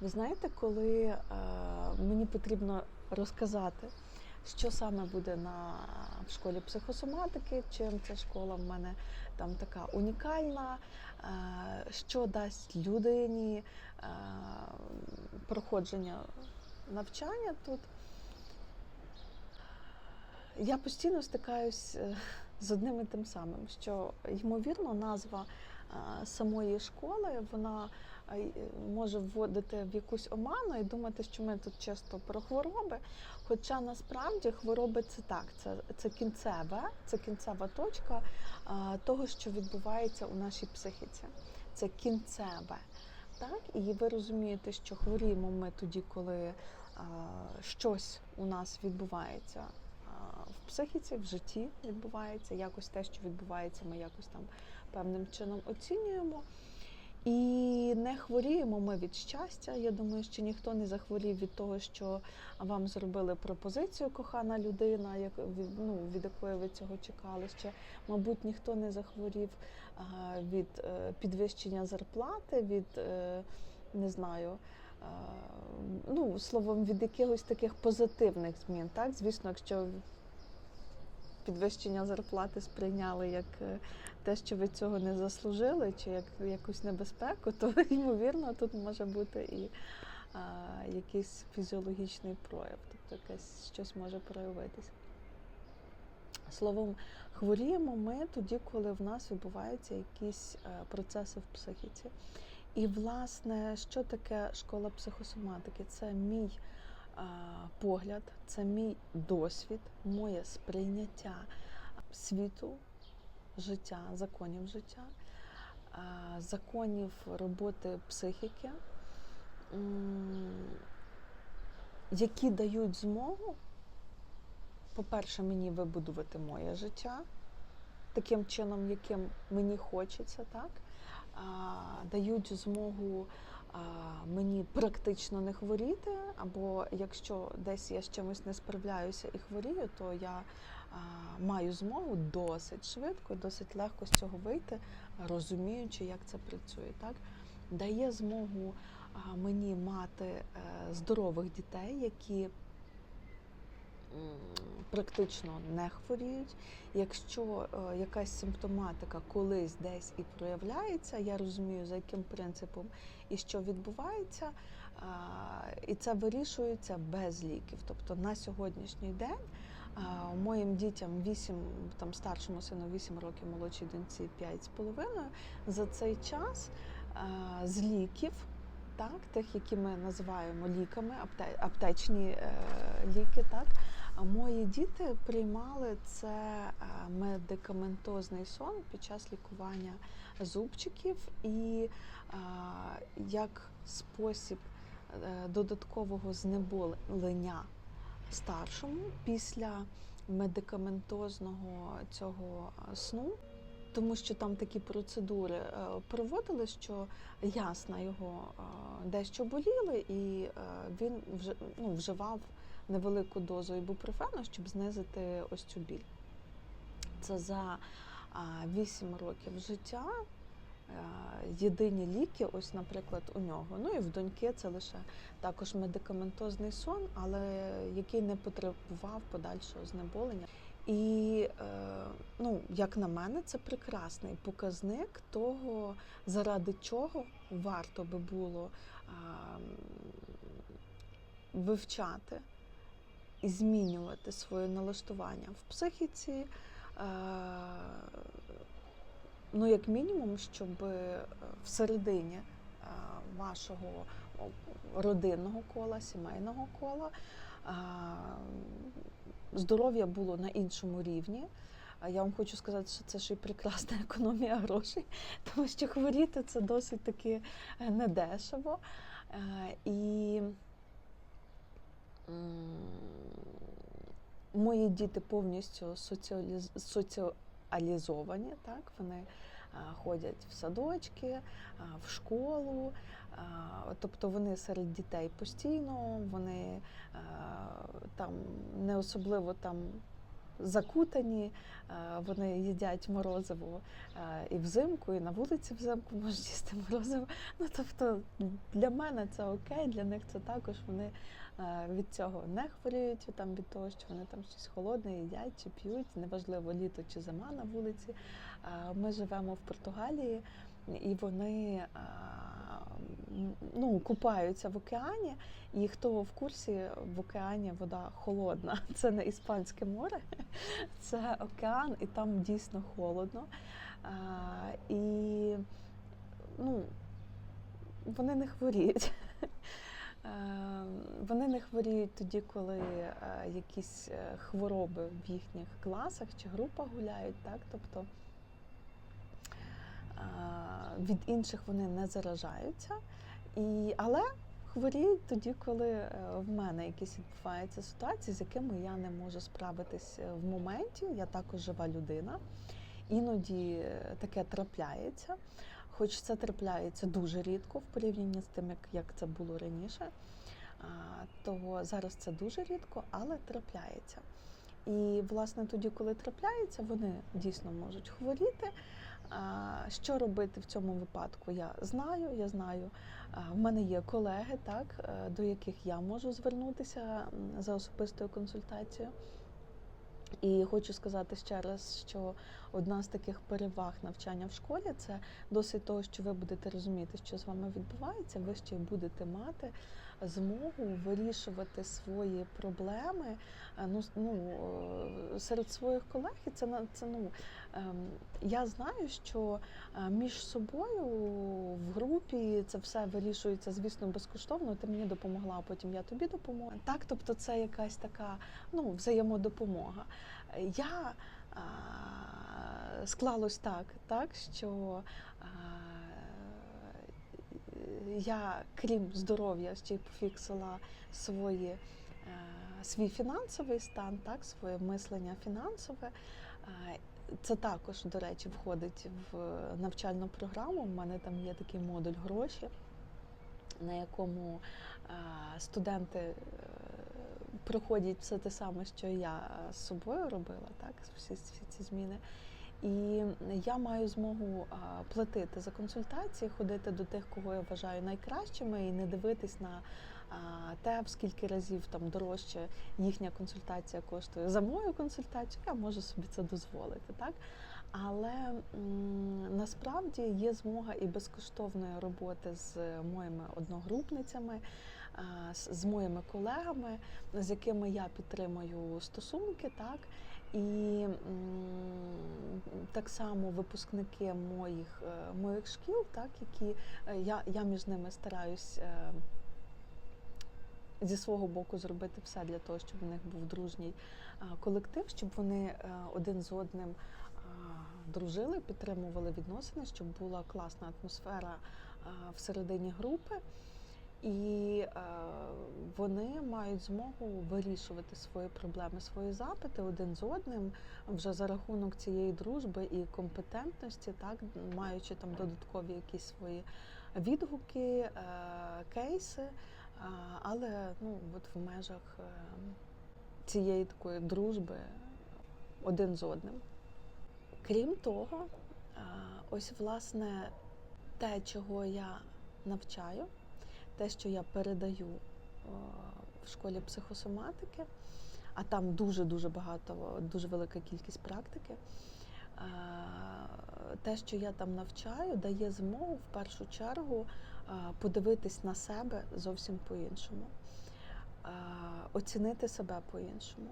Ви знаєте, коли е, мені потрібно розказати, що саме буде на в школі психосоматики, чим ця школа в мене там така унікальна, е, що дасть людині е, проходження навчання тут. Я постійно стикаюсь з одним і тим самим, що ймовірно назва самої школи вона може вводити в якусь оману і думати, що ми тут чисто про хвороби. Хоча насправді хвороби це так, це, це кінцеве, це кінцева точка е, того, що відбувається у нашій психіці. Це кінцеве. Так? І ви розумієте, що хворіємо ми тоді, коли е, щось у нас відбувається е, в психіці, в житті відбувається, якось те, що відбувається, ми якось там певним чином оцінюємо. І не хворіємо ми від щастя. Я думаю, що ніхто не захворів від того, що вам зробили пропозицію, кохана людина, як ну, від якої ви цього чекали. Ще, мабуть, ніхто не захворів від е, підвищення зарплати, від е, не знаю. Ну, словом, від якихось таких позитивних змін. Так, звісно, якщо підвищення зарплати сприйняли як е, те, що ви цього не заслужили, чи як якусь небезпеку, то ймовірно тут може бути і а, якийсь фізіологічний прояв, тобто якесь щось може проявитися. Словом, хворіємо ми тоді, коли в нас відбуваються якісь е, процеси в психіці. І, власне, що таке школа психосоматики? Це мій погляд, це мій досвід, моє сприйняття світу, життя, законів життя, законів роботи психіки, які дають змогу, по-перше, мені вибудувати моє життя таким чином, яким мені хочеться, так? Дають змогу мені практично не хворіти, або якщо десь я з чимось не справляюся і хворію, то я маю змогу досить швидко, досить легко з цього вийти, розуміючи, як це працює. Так? Дає змогу мені мати е, здорових дітей, які практично не хворіють. Якщо е, якась симптоматика колись десь і проявляється, я розумію, за яким принципом і що відбувається, і це вирішується без ліків. Тобто на сьогоднішній день моїм дітям 8, там старшому сину 8 років, молодшій доньці 5,5, за цей час з ліків. Так, тих, які ми називаємо ліками, апте- аптечні е, ліки, так, мої діти приймали це е, медикаментозний сон під час лікування зубчиків і е, як спосіб е, додаткового знеболення старшому після медикаментозного цього сну. Тому що там такі процедури проводили, що ясно його дещо боліли, і він вже ну, вживав невелику дозу ібупрофену, щоб знизити ось цю біль. Це за а, 8 років життя. Єдині ліки, ось, наприклад, у нього. Ну і в доньки це лише також медикаментозний сон, але який не потребував подальшого знеболення. І, е, ну, як на мене, це прекрасний показник того, заради чого варто би було вивчати і змінювати своє налаштування в психіці. е, Ну, як мінімум, щоб е, всередині е, вашого родинного кола, сімейного кола здоров'я було на іншому рівні. Я вам хочу сказати, що це ще й прекрасна економія грошей, тому що хворіти це досить таки недешево. І мої діти повністю соціаліз- соціалізовані, так? Вони ходять в садочки, в школу, тобто вони серед дітей постійно, вони там не особливо там закутані, е, вони їдять морозиво е, і взимку, і на вулиці взимку можуть їсти морозиво. Ну тобто для мене це окей, для них це також вони е, від цього не хворіють, там від того, що вони там щось холодне їдять чи п'ють, неважливо літо чи зима на вулиці. Ми живемо в Португалії, і вони е, ну, купаються в океані. І хто в курсі, в океані вода холодна. Це не іспанське море, це океан, і там дійсно холодно. І ну, вони не хворіють. Е, Вони не хворіють тоді, коли е, якісь е, хвороби в їхніх класах чи групах гуляють, так? Тобто е, від інших вони не заражаються. І, але хворіють тоді, коли е, в мене якісь відбуваються ситуації, з якими я не можу справитись е, в моменті. Я також жива людина. Іноді е, таке трапляється, хоч це трапляється дуже рідко в порівнянні з тим, як, це було раніше. То зараз це дуже рідко, але трапляється. І власне тоді, коли трапляється, вони дійсно можуть хворіти. Що робити в цьому випадку? Я знаю, я знаю. В мене є колеги, так, е, до яких я можу звернутися за особистою консультацією. І хочу сказати ще раз, що одна з таких переваг навчання в школі це досить того, що ви будете розуміти, що з вами відбувається, ви ще будете мати змогу вирішувати свої проблеми е, ну, ну, е, серед своїх колег. І це це ну ем, я знаю, що е, між собою в групі це все вирішується, звісно, безкоштовно. Ти мені допомогла, а потім я тобі допомогу. Так, тобто, це якась така ну, взаємодопомога. Я склалось так, так що я, крім здоров'я, ще й пофіксила свої, е, свій фінансовий стан, так, своє мислення фінансове. Е, Це також, до речі, входить в навчальну програму. У мене там є такий модуль гроші, на якому е, студенти проходять все те саме, що я з собою робила, так, всі ці зміни. І я маю змогу платити за консультації, ходити до тих, кого я вважаю найкращими, і не дивитись на те, в скільки разів там дорожче їхня консультація коштує за мою консультацію. Я можу собі це дозволити, так. Але м, насправді є змога і безкоштовної роботи з моїми одногрупницями, з, моїми колегами, з якими я підтримую стосунки, так. І так само випускники моїх, е, моїх шкіл, так, які е, я, я між ними стараюсь е, зі свого боку зробити все для того, щоб у них був дружній колектив, щоб вони один з одним дружили, підтримували відносини, щоб була класна атмосфера всередині групи. І е, вони мають змогу вирішувати свої проблеми, свої запити один з одним вже за рахунок цієї дружби і компетентності, так маючи там додаткові якісь свої відгуки, е, кейси, е, але ну от в межах е, цієї такої дружби один з одним. Крім того, е, ось власне те, чого я навчаю те, що я передаю е, в школі психосоматики, а там дуже-дуже багато, дуже велика кількість практики. е, Те, що я там навчаю, дає змогу в першу чергу е, подивитись на себе зовсім по-іншому, оцінити себе по-іншому.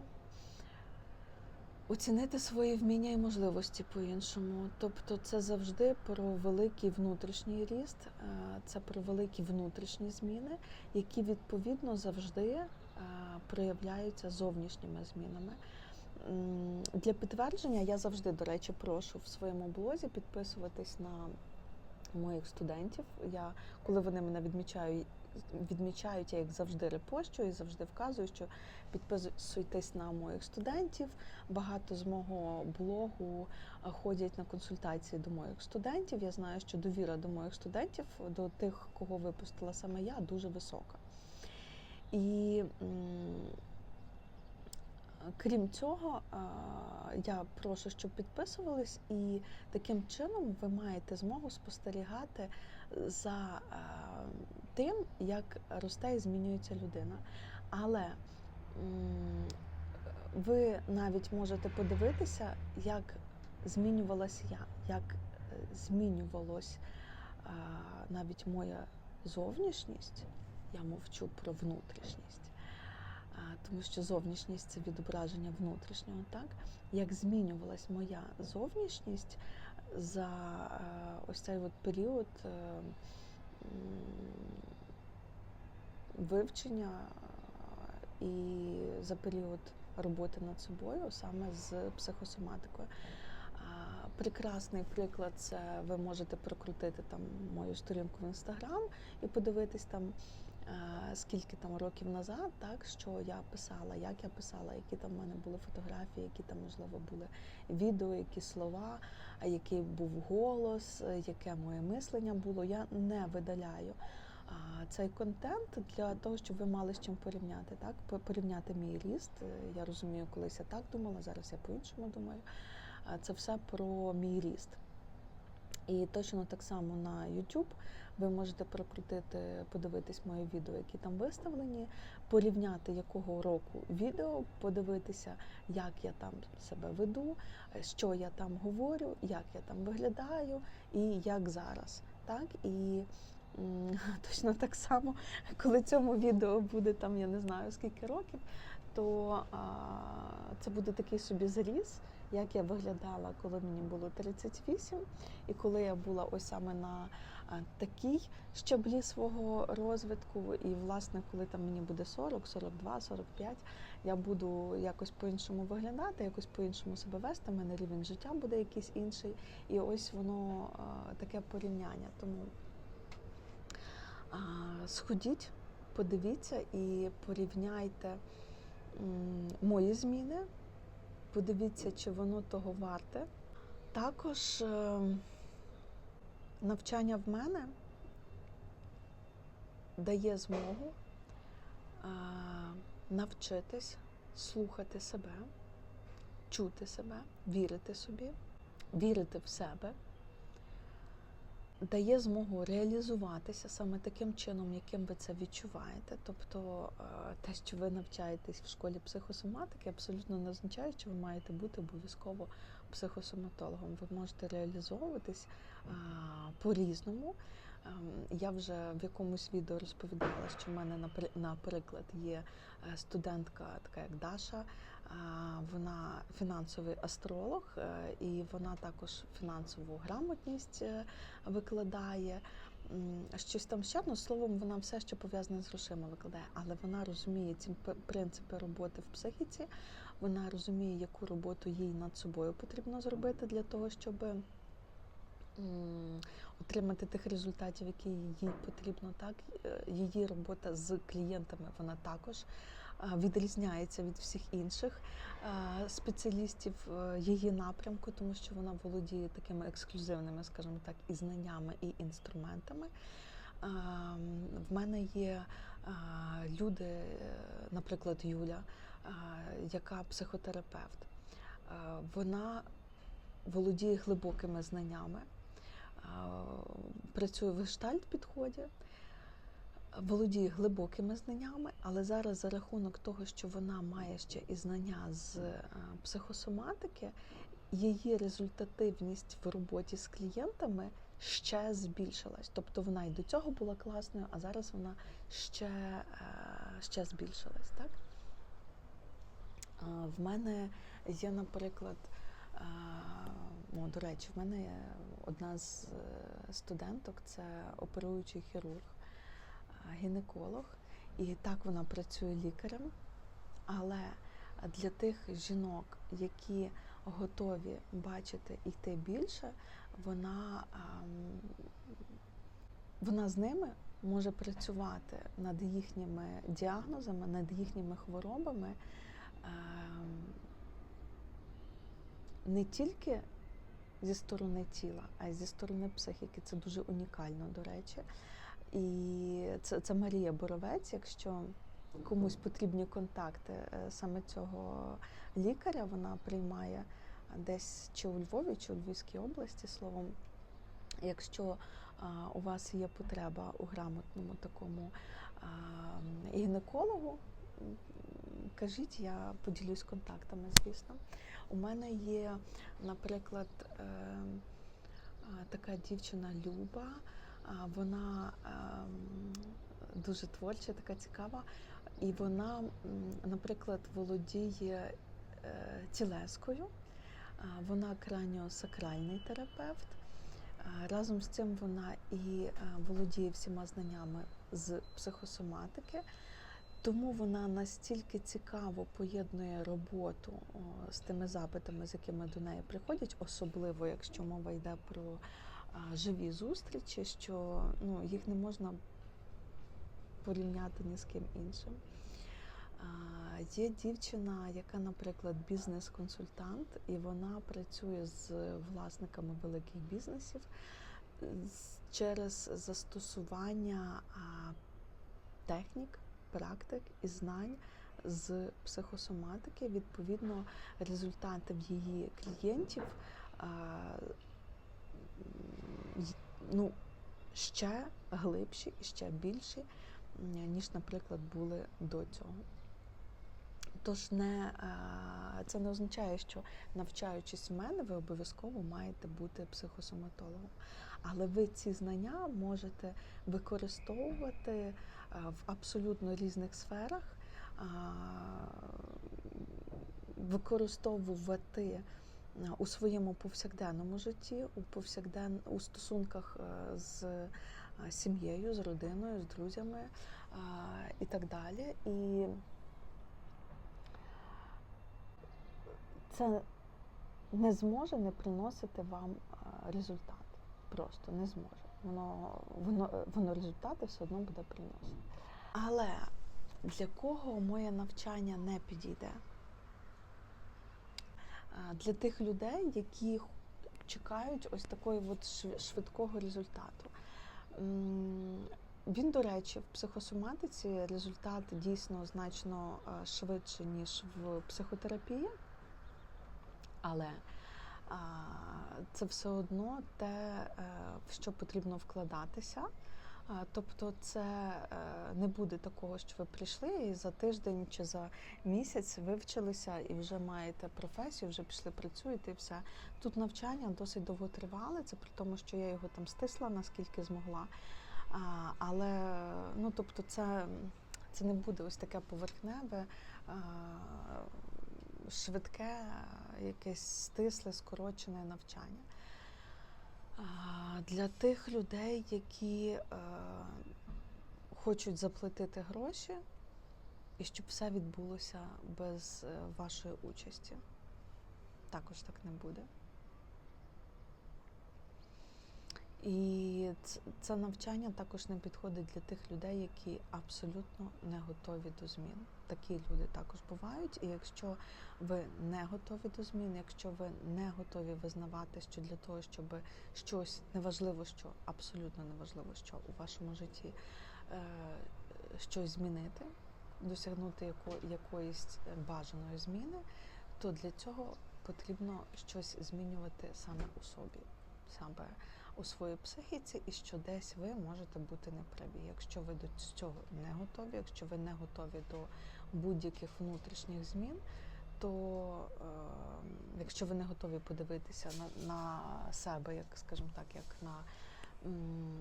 Оцінити свої вміння і можливості по-іншому. Тобто це завжди про великий внутрішній ріст, е, це про великі внутрішні зміни, які відповідно завжди е, проявляються зовнішніми змінами. Для підтвердження я завжди, до речі, прошу в своєму блозі підписуватись на моїх студентів. Я, коли вони мене відмічають, відмічають, я їх завжди репощу і завжди вказую, що підписуйтесь на моїх студентів. Багато з мого блогу ходять на консультації до моїх студентів. Я знаю, що довіра до моїх студентів, до тих, кого випустила саме я, дуже висока. І Крім цього, е, я прошу, щоб підписувались, і таким чином ви маєте змогу спостерігати за е, тим, як росте і змінюється людина. Але ви навіть можете подивитися, як змінювалась я, як е, змінювалось навіть моя зовнішність. Я мовчу про внутрішність. Тому що зовнішність це відображення внутрішнього, так? Як змінювалась моя зовнішність за е, ось цей от період е, вивчення і за період роботи над собою, саме з психосоматикою. Прекрасний приклад це ви можете прокрутити там мою сторінку в інстаграм і подивитись там скільки там років назад, так що я писала, як я писала, які там в мене були фотографії, які там можливо були відео, які слова, який був голос, е, яке моє мислення було. Я не видаляю цей контент для того, щоб ви мали з чим порівняти. Так, порівняти мій ріст. Е, Я розумію, колись я так думала, зараз я по-іншому думаю. Це все про мій ріст. І точно так само на YouTube ви можете прокрутити, подивитись мої відео, які там виставлені, порівняти якого року відео, подивитися, як я там себе веду, е, що я там говорю, як я там виглядаю і як зараз. Так? І точно так само, коли цьому відео буде там, я не знаю скільки років, то а, це буде такий собі заріз, як я виглядала, коли мені було 38, і коли я була ось саме на а, такій щаблі свого розвитку. І, власне, коли там мені буде 40, 42, 45, я буду якось по-іншому виглядати, якось по-іншому себе вести. У мене рівень життя буде якийсь інший. І ось воно таке порівняння. Тому сходіть, подивіться і порівняйте мої зміни. Подивіться, чи воно того варте. Також е, навчання в мене дає змогу навчитись слухати себе, чути себе, вірити собі, вірити в себе, дає змогу реалізуватися саме таким чином, яким ви це відчуваєте. Тобто е, те, що ви навчаєтесь в школі психосоматики, абсолютно не означає, що ви маєте бути обов'язково психосоматологом. Ви можете реалізовуватись по-різному. Ем, Я вже в якомусь відео розповідала, що в мене, наприклад, є е, студентка, така як Даша. Вона фінансовий астролог, е, і вона також фінансову грамотність е, викладає. Щось там ще, ну словом, вона все, що пов'язане з грошима викладає, але вона розуміє ці принципи роботи в психіці, вона розуміє, яку роботу їй над собою потрібно зробити для того, щоб отримати тих результатів, які їй потрібно. Так Е, її робота з клієнтами вона також відрізняється від всіх інших спеціалістів е, її напрямку, тому що вона володіє такими ексклюзивними, скажімо так, і знаннями, і інструментами. В мене є люди, е, наприклад, Юля, яка психотерапевт. Вона володіє глибокими знаннями, працює в гештальт підході, володіє глибокими знаннями, але зараз за рахунок того, що вона має ще і знання з е, психосоматики, її результативність в роботі з клієнтами ще збільшилась. Тобто вона і до цього була класною, а зараз вона ще, е, ще збільшилась. Так? В мене є, наприклад, о, до речі, в мене є одна з е, студенток це оперуючий хірург, гінеколог, і так вона працює лікарем. Але для тих жінок, які готові бачити і йти більше, вона, вона з ними може працювати над їхніми діагнозами, над їхніми хворобами. Не тільки зі сторони тіла, а й зі сторони психіки. Це дуже унікально, до речі. І це, це Марія Боровець. Якщо комусь потрібні контакти е, саме цього лікаря, вона приймає десь чи у Львові, чи у Львівській області, словом, якщо а, у вас є потреба у грамотному такому а, гінекологу, кажіть, я поділюсь контактами, звісно. У мене є, наприклад, е, така дівчина Люба, вона ем, дуже творча, така цікава. І вона, наприклад, володіє е, тілескою, вона краніосакральний терапевт. Разом з цим вона і е, володіє всіма знаннями з психосоматики, тому вона настільки цікаво поєднує роботу з тими запитами, з якими до неї приходять, особливо якщо мова йде про живі зустрічі, що ну, їх не можна порівняти ні з ким іншим. Є дівчина, яка, наприклад, бізнес-консультант, і вона працює з власниками великих бізнесів через застосування технік, практик і знань з психосоматики. Відповідно, результати в її клієнтів ну, ще глибші і ще більші, ніж, наприклад, були до цього. Тож не, це не означає, що навчаючись в мене, ви обов'язково маєте бути психосоматологом. Але ви ці знання можете використовувати в абсолютно різних сферах, використовувати е, у своєму повсякденному житті, у повсякден... у стосунках е, з е, сім'єю, з родиною, з друзями е, і так далі. І це не зможе не приносити вам е, результат. Просто не зможе. Воно, воно, воно результати все одно буде приносити. Але для кого моє навчання не підійде? Для тих людей, які чекають ось такої от швидкого результату. Він, до речі, в психосоматиці результат дійсно значно швидше, ніж в психотерапії. Але це все одно те, е, в що потрібно вкладатися. Тобто, це е, не буде такого, що ви прийшли і за тиждень чи за місяць вивчилися і вже маєте професію, вже пішли працюєте і все. Тут навчання досить довго тривале, це при тому, що я його там стисла наскільки змогла. Але ну, тобто, це, це не буде ось таке поверхневе. Швидке, якесь стисле, скорочене навчання. Для тих людей, які е, хочуть заплатити гроші, і щоб все відбулося без е, вашої участі. Також так не буде. І це навчання також не підходить для тих людей, які абсолютно не готові до змін. Такі люди також бувають. І якщо ви не готові до змін, якщо ви не готові визнавати, що для того, щоб щось неважливо, що абсолютно неважливо, що у вашому житті е, щось змінити, досягнути яко, якоїсь бажаної зміни, то для цього потрібно щось змінювати саме у собі, саме у своїй психіці, і що десь ви можете бути неправі. Якщо ви до цього не готові, якщо ви не готові до будь-яких внутрішніх змін, то е, якщо ви не готові подивитися на, на себе, як скажімо так, як на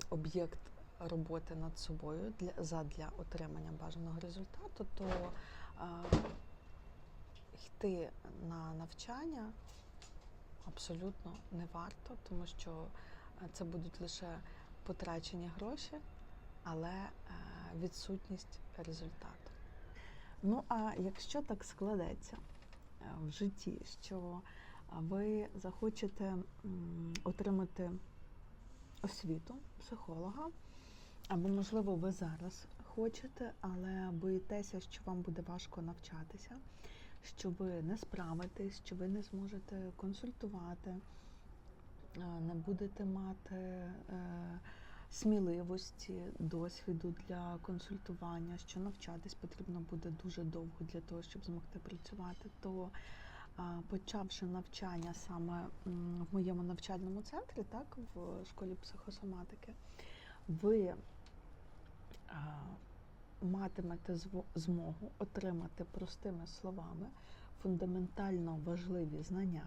об'єкт роботи над собою для задля отримання бажаного результату, то е, йти на навчання абсолютно не варто, тому що це будуть лише потрачені гроші, але е, відсутність результату. Ну а якщо так складеться е, в житті, що ви захочете отримати освіту психолога, або, можливо, ви зараз хочете, але боїтеся, що вам буде важко навчатися, що ви не справитесь, що ви не зможете консультувати, не будете мати е, сміливості, досвіду для консультування, що навчатись потрібно буде дуже довго для того, щоб змогти працювати, то почавши навчання саме в моєму навчальному центрі, так, в школі психосоматики, ви матимете змогу отримати простими словами фундаментально важливі знання.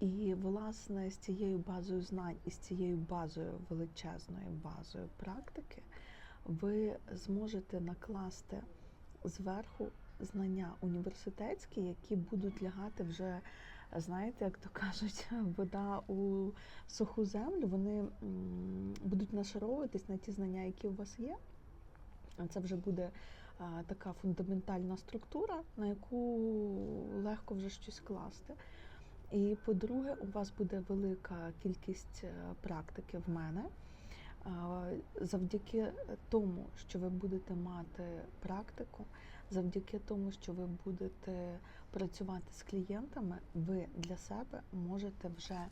І, власне, з цією базою знань і з цією базою величезною базою практики ви зможете накласти зверху знання університетські, які будуть лягати вже, знаєте, як то кажуть, вода у суху землю. Вони будуть нашаровуватись на ті знання, які у вас є. Це вже буде така фундаментальна структура, на яку легко вже щось класти. І по-друге, у вас буде велика кількість е, практики в мене. Завдяки тому, що ви будете мати практику, завдяки тому, що ви будете працювати з клієнтами, ви для себе можете вже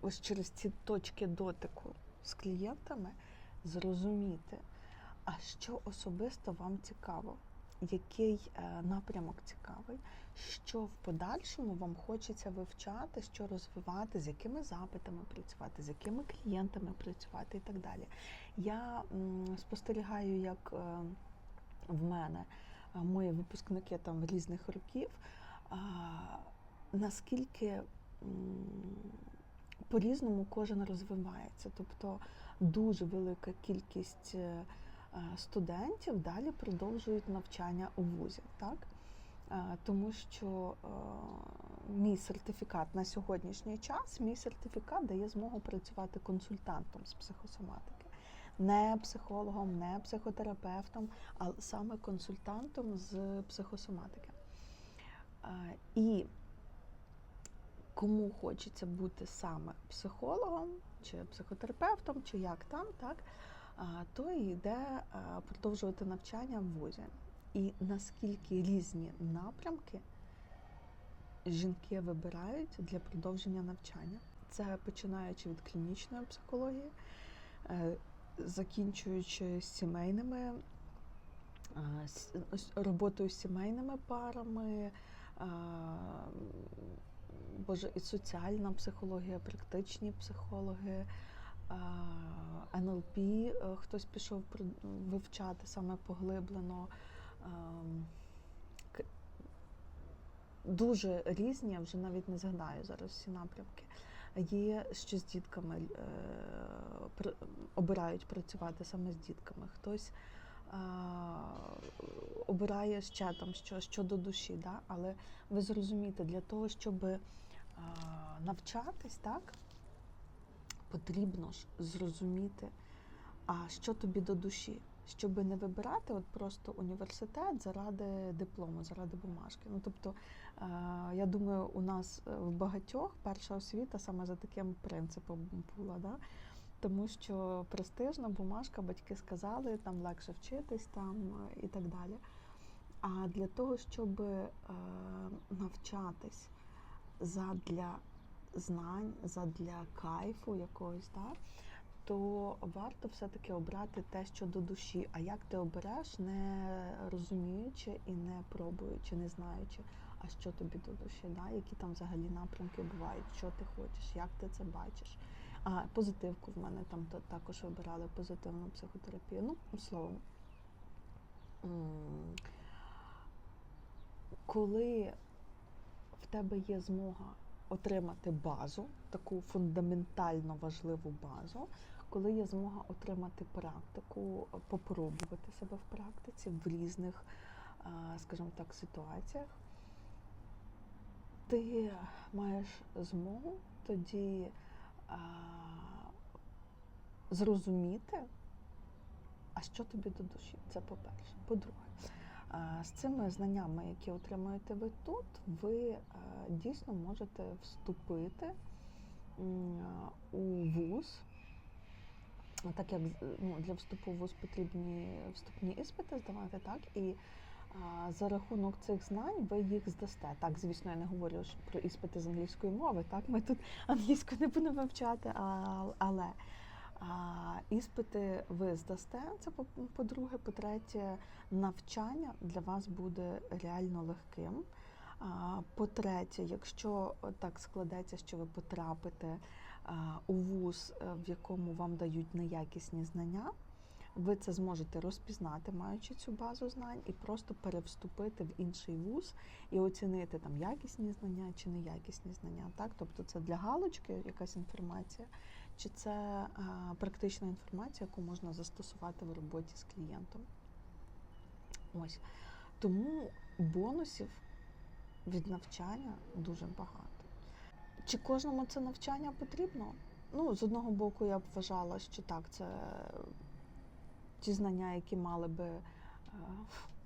ось через ці точки дотику з клієнтами зрозуміти, а що особисто вам цікаво, який е, напрямок цікавий, що в подальшому вам хочеться вивчати, що розвивати, з якими запитами працювати, з якими клієнтами працювати і так далі. Я спостерігаю, як е, в мене е, мої випускники там різних років, наскільки по-різному кожен розвивається. Тобто дуже велика кількість студентів далі продовжують навчання у вузі, так? Е, Тому що е, мій сертифікат на сьогоднішній час, мій сертифікат дає змогу працювати консультантом з психосоматики. Не психологом, не психотерапевтом, а саме консультантом з психосоматики. Е, І кому хочеться бути саме психологом, чи психотерапевтом, чи як там, так, а, той йде продовжувати навчання в вузі. І наскільки різні напрямки жінки вибирають для продовження навчання. Це починаючи від клінічної психології, е, закінчуючи сімейними роботою з сімейними парами, Боже, і соціальна психологія, практичні психологи, НЛП, е, хтось пішов вивчати саме поглиблено. Дуже різні, я вже навіть не згадаю зараз всі напрямки. Є, що з дітками е, обирають працювати саме з дітками. Хтось обирає ще там що, що до душі, да? але ви зрозумієте, для того, щоб навчатись, так, потрібно ж зрозуміти, а що тобі до душі, щоб не вибирати от просто університет заради диплому, заради бумажки. Ну, тобто, е, я думаю, у нас е, в багатьох перша освіта саме за таким принципом була. Да? Тому що престижна бумажка, батьки сказали, там легше вчитись там е, і так далі. А для того, щоб навчатись задля знань, задля кайфу якогось, да, то варто все-таки обрати те, що до душі. А як ти обереш, не розуміючи і не пробуючи, не знаючи, а що тобі до душі, да, які там взагалі напрямки бувають, що ти хочеш, як ти це бачиш. А позитивку в мене там також обирали позитивну психотерапію. Ну, словом. Коли в тебе є змога отримати базу, таку фундаментально важливу базу, коли є змога отримати практику, попробувати себе в практиці в різних, скажімо так, ситуаціях, ти маєш змогу тоді зрозуміти, а що тобі до душі. Це по-перше. По-друге, з цими знаннями, які отримуєте ви тут, ви дійсно можете вступити у вуз. Так як ну, для вступу в вуз потрібні вступні іспити здавати, так і а, за рахунок цих знань ви їх здасте. Так, звісно, я не говорю про іспити з англійської мови. Так, ми тут англійську не будемо вивчати, але а, іспити ви здасте. Це по- по-друге. По-третє, навчання для вас буде реально легким. По-третє, якщо так складеться, що ви потрапите у вуз, е, в якому вам дають неякісні знання, ви це зможете розпізнати, маючи цю базу знань, і просто перевступити в інший вуз і оцінити там якісні знання чи неякісні знання. Так, тобто це для галочки якась інформація, чи це а, практична інформація, яку можна застосувати в роботі з клієнтом. Ось тому бонусів від навчання дуже багато. Чи кожному це навчання потрібно? Ну, з одного боку, я б вважала, що так, це ті знання, які мали би, е,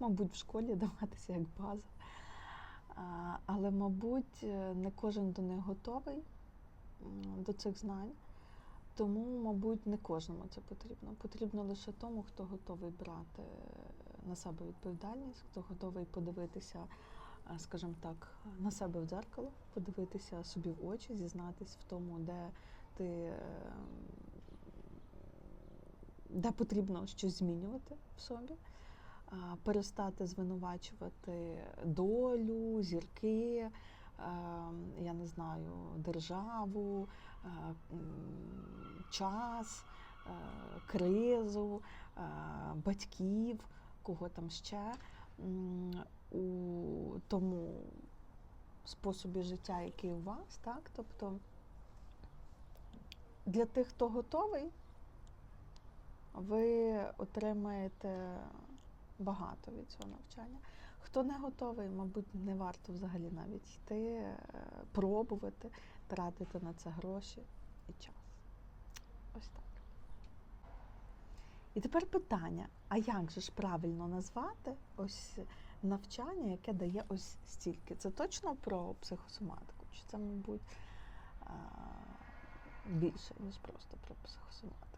мабуть, в школі даватися як база. Але, мабуть, е, не кожен до них готовий до цих знань. Тому, мабуть, не кожному це потрібно. Потрібно лише тому, хто готовий брати на себе відповідальність, хто готовий подивитися, е, скажімо так, на себе в дзеркало, подивитися собі в очі, зізнатись в тому, де ти е, де потрібно щось змінювати в собі, перестати звинувачувати долю, зірки, е, я не знаю, державу, е, час, е, кризу, е, батьків, кого там ще у тому способі життя, який у вас, так? Тобто для тих, хто готовий, ви отримаєте багато від цього навчання. Хто не готовий, мабуть, не варто взагалі навіть йти, е, пробувати, тратити на це гроші і час. Ось так. І тепер питання: а як же ж правильно назвати ось навчання, яке дає ось стільки? Це точно про психосоматику? Чи це, мабуть, більше, ніж просто про психосоматику?